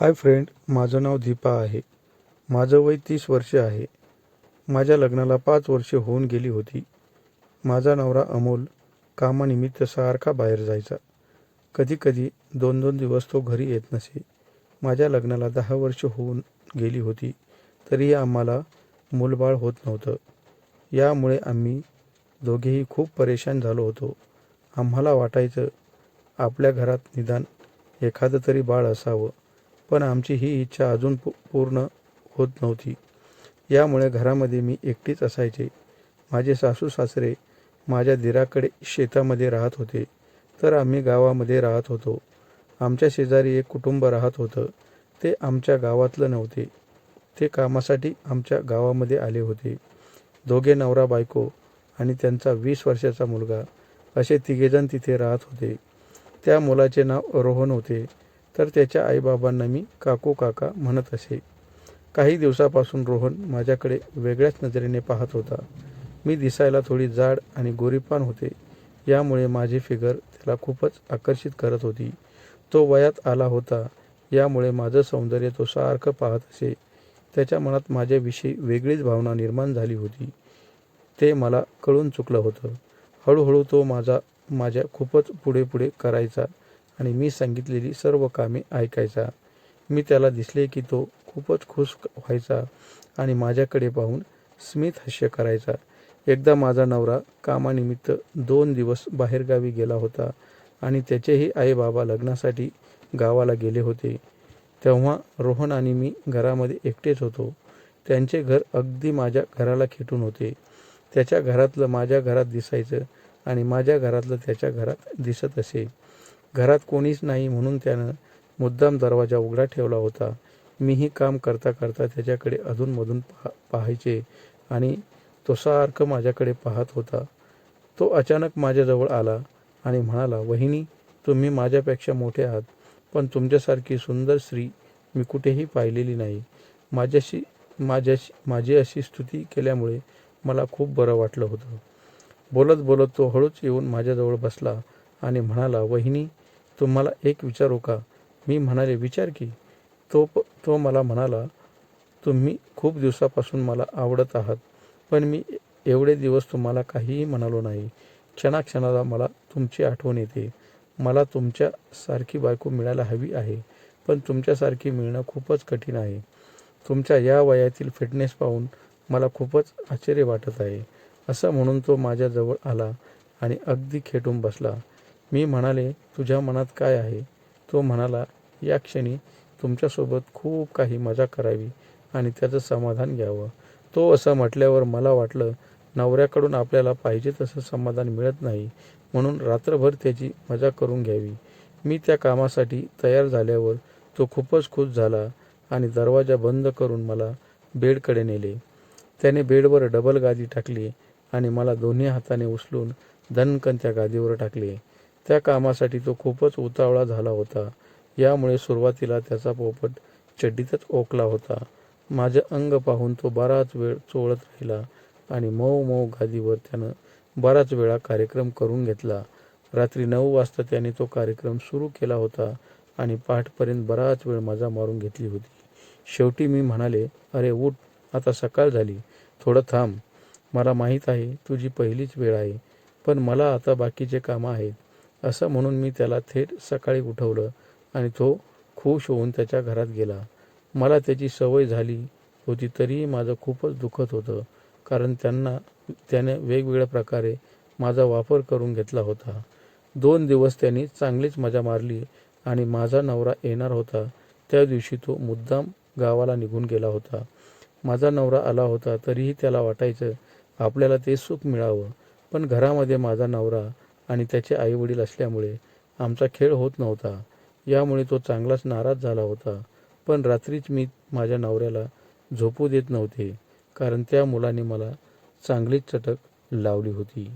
Hi friend माझं नाव दीपा आहे. माझं वय तीस वर्ष आहे. माझ्या लग्नाला पाच वर्षे होऊन गेली होती. माझा नवरा अमोल कामानिमित्त सारखा बाहेर जायचा. कधीकधी दोन दोन दिवस तो घरी येत नसे. माझ्या लग्नाला दहा वर्ष होऊन गेली होती तरीही आम्हाला मूलबाळ होत नव्हतं. यामुळे आम्ही दोघेही खूप परेशान झालो होतो. आम्हाला वाटायचं आपल्या घरात निदान एखादं तरी बाळ असावं. पण आमची ही इच्छा अजून पू पूर्ण होत नव्हती. यामुळे घरामध्ये मी एकटीच असायचे. माझे सासू सासरे माझ्या दिराकडे शेतामध्ये राहत होते. तर आम्ही गावामध्ये राहत होतो. आमच्या शेजारी एक कुटुंब राहत होतं. ते आमच्या गावातलं नव्हते. ते कामासाठी आमच्या गावामध्ये आले होते. दोघे नवरा बायको आणि त्यांचा वीस वर्षाचा मुलगा असे तिघेजण तिथे राहत होते. त्या मुलाचे नाव रोहन होते. तर त्याच्या आईबाबांना मी काकू काका म्हणत असे. काही दिवसापासून रोहन माझ्याकडे वेगळ्याच नजरेने पाहत होता. मी दिसायला थोडी जाड आणि गोरीपान होते. यामुळे माझी फिगर त्याला खूपच आकर्षित करत होती. तो वयात आला होता. यामुळे माझं सौंदर्य तो सारखं पाहत असे. त्याच्या मनात माझ्याविषयी वेगळीच भावना निर्माण झाली होती. ते मला कळून चुकलं होतं. हळूहळू तो माझा माझ्या खूपच पुढे पुढे करायचा आणि मी सांगितलेली सर्व कामे ऐकायचा. मी त्याला दिसले की तो खूपच खुश व्हायचा आणि माझ्याकडे पाहून स्मित हास्य करायचा. एकदा माझा नवरा कामानिमित्त दोन दिवस बाहेरगावी गेला होता आणि त्याचेही आई बाबा लग्नासाठी गावाला गेले होते. तेव्हा रोहन आणि मी घरामध्ये एकटेच होतो. त्यांचे घर अगदी माझ्या घराला खेटून होते. त्याच्या घरातलं माझ्या घरात दिसायचं आणि माझ्या घरातलं त्याच्या घरात दिसत असे. घरात कोणीच नाही म्हणून त्यानं मुद्दाम दरवाजा उघडा ठेवला होता. मीही काम करता करता त्याच्याकडे अधूनमधून पहा पाहायचे आणि तो सारखं माझ्याकडे पाहत होता. तो अचानक माझ्याजवळ आला आणि म्हणाला वहिनी तुम्ही माझ्यापेक्षा मोठे आहात पण तुमच्यासारखी सुंदर स्त्री मी कुठेही पाहिलेली नाही. माझ्याशी माझ्याशी माझी अशी स्तुती केल्यामुळे मला खूप बरं वाटलं होतं. बोलत बोलत तो हळूच येऊन माझ्याजवळ बसला आणि म्हणाला वहिनी तुम्हाला एक विचारू का? मी म्हणाले विचार की. तो प तो मला म्हणाला तुम्ही खूप दिवसापासून मला आवडत आहात पण मी एवढे दिवस तुम्हाला काहीही म्हणालो नाही. क्षणाक्षणाला मला तुमची आठवण येते. मला तुमच्यासारखी बायको मिळायला हवी आहे पण तुमच्यासारखी मिळणं खूपच कठीण आहे. तुमच्या या वयातील फिटनेस पाहून मला खूपच आश्चर्य वाटत आहे. असं म्हणून तो माझ्याजवळ आला आणि अगदी खेटून बसला. मी म्हणाले तुझ्या मनात काय आहे? तो म्हणाला या क्षणी तुमच्यासोबत खूप काही मजा करावी आणि त्याचं समाधान घ्यावं. तो असं म्हटल्यावर मला वाटलं नवऱ्याकडून आपल्याला पाहिजे तसं समाधान मिळत नाही म्हणून रात्रभर त्याची मजा करून घ्यावी. मी त्या कामासाठी तयार झाल्यावर तो खूपच खुश झाला आणि दरवाजा बंद करून मला बेडकडे नेले. त्याने बेडवर डबल गादी टाकली आणि मला दोन्ही हाताने उचलून दणकन त्या गादीवर टाकले. त्या कामासाठी तो खूपच उतावळा झाला होता. यामुळे सुरुवातीला त्याचा पोपट चड्डीतच ओकला होता. माझे अंग पाहून तो बराच वेळ चोळत राहिला आणि मऊ मऊ गादीवर त्यानं बराच वेळा कार्यक्रम करून घेतला. रात्री नऊ वाजता त्याने तो कार्यक्रम सुरू केला होता आणि पाठपर्यंत बराच वेळ मजा मारून घेतली होती. शेवटी मी म्हणाले अरे उठ आता सकाळ झाली. थोडं थांब. मला माहीत आहे तुझी पहिलीच वेळ आहे. पण मला आता बाकीचे कामं आहेत. असं म्हणून मी त्याला थेट सकाळी उठवलं आणि तो खुश होऊन त्याच्या घरात गेला. मला त्याची सवय झाली होती तरीही माझं खूपच दुखत होतं कारण त्यांना त्याने वेगवेगळ्या प्रकारे माझा वापर करून घेतला होता. दोन दिवस त्यांनी चांगलीच मजा मारली आणि माझा नवरा येणार होता. त्या दिवशी तो मुद्दाम गावाला निघून गेला होता. माझा नवरा आला होता तरीही त्याला वाटायचं आपल्याला ते सुख मिळावं. पण घरामध्ये माझा नवरा आणि त्याचे आईवडील असल्यामुळे आमचा खेळ होत नव्हता. यामुळे तो चांगलाच नाराज झाला होता. पण रात्रीच मी माझ्या नवऱ्याला झोपू देत नव्हते कारण त्या मुलाने मला चांगलीच चटक लावली होती.